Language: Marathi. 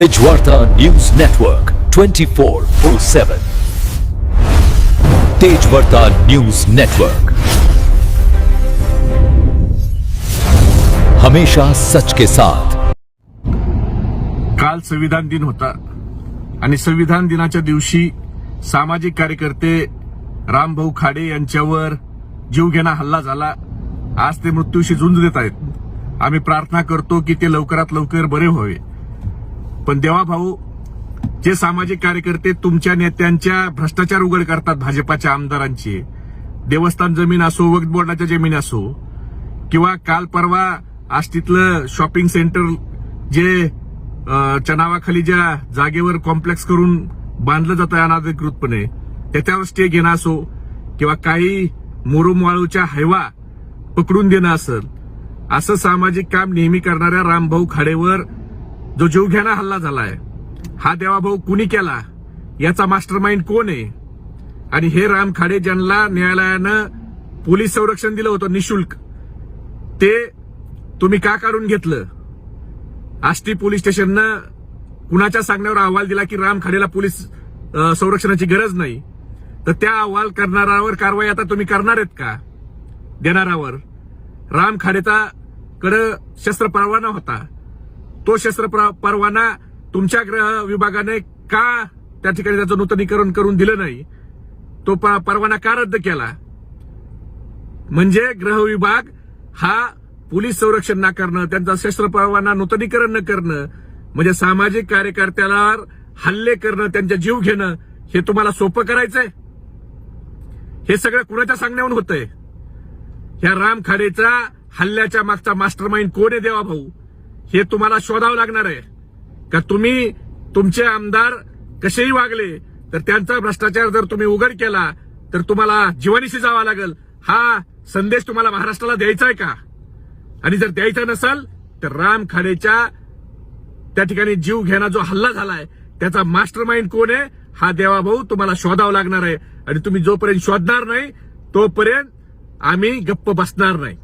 Edgewater News Network 24/7 Tejvarta news network हमेशा सच के साथ. काल संविधान दिन होता आणि संविधान दिनाच्या दिवशी सामाजिक कार्यकर्ते रामभाऊ खाडे यांच्यावर जीवघेणा हल्ला झाला. आज ते मृत्यूशी झुंज देत आहेत. आम्ही प्रार्थना करतो की ते लवकरात लवकर बरे व्हावे. पण देवा भाऊ जे सामाजिक कार्यकर्ते तुमच्या नेत्यांच्या भ्रष्टाचार उघड करतात भाजपाच्या आमदारांचे देवस्थान जमीन असो वक्त बोर्डाच्या जमीन असो किंवा काल परवा आष्टीतलं शॉपिंग सेंटर जे चनावाखाली ज्या जागेवर कॉम्प्लेक्स करून बांधलं जातं अनाधिकृतपणे त्याच्यावर स्टे घेणं असो किंवा काही मोरूम वाळूच्या हैवा पकडून देणं असेल असं सामाजिक काम नेहमी करणाऱ्या रामभाऊ खाडेवर जो जीवघेणा हल्ला झालाय हा देवाभाऊ कुणी केला याचा मास्टर माइंड कोण आहे? आणि हे राम खाडे ज्यांना न्यायालयानं पोलीस संरक्षण दिलं होतं निशुल्क ते तुम्ही का काढून घेतलं? आष्टी पोलीस स्टेशननं कुणाच्या सांगण्यावर अहवाल दिला की राम खाडेला पोलीस संरक्षणाची गरज नाही? तर त्या अहवाल करणाऱ्यावर कारवाई आता तुम्ही करणार आहेत का? देणाऱ्यावर. राम खाडेचा कडे शस्त्र परवाना होता. तो शस्त्र परवाना तुमच्या ग्रह विभागाने का त्या ठिकाणी त्याचं नूतनीकरण करून दिलं नाही? तो परवाना का रद्द केला? म्हणजे ग्रह विभाग हा पोलीस संरक्षण न करणं त्यांचा शस्त्र परवाना नूतनीकरण न करणं म्हणजे सामाजिक कार्यकर्त्याला हल्ले करणं त्यांचा जीव घेणं हे तुम्हाला सोपं करायचंय? हे सगळं कुणाच्या सांगण्याहून होतंय? ह्या राम खाडेचा हल्ल्याच्या मागचा मास्टर माइंड कोण आहे देवा भाऊ हे तुम्हाला शोधावं लागणार आहे. का तुम्ही तुमचे आमदार कसेही वागले तर त्यांचा भ्रष्टाचार जर तुम्ही उघड केला तर तुम्हाला जीवनीशी जावा लागेल. हा संदेश तुम्हाला महाराष्ट्राला द्यायचा आहे का? आणि जर द्यायचा नसाल तर राम खाडेच्या त्या ठिकाणी जीव घेणा जो हल्ला झालाय त्याचा मास्टर माइंड कोण आहे? हा देवाभाऊ तुम्हाला शोधावा लागणार आहे. आणि तुम्ही जोपर्यंत शोधणार नाही तोपर्यंत आम्ही गप्प बसणार नाही.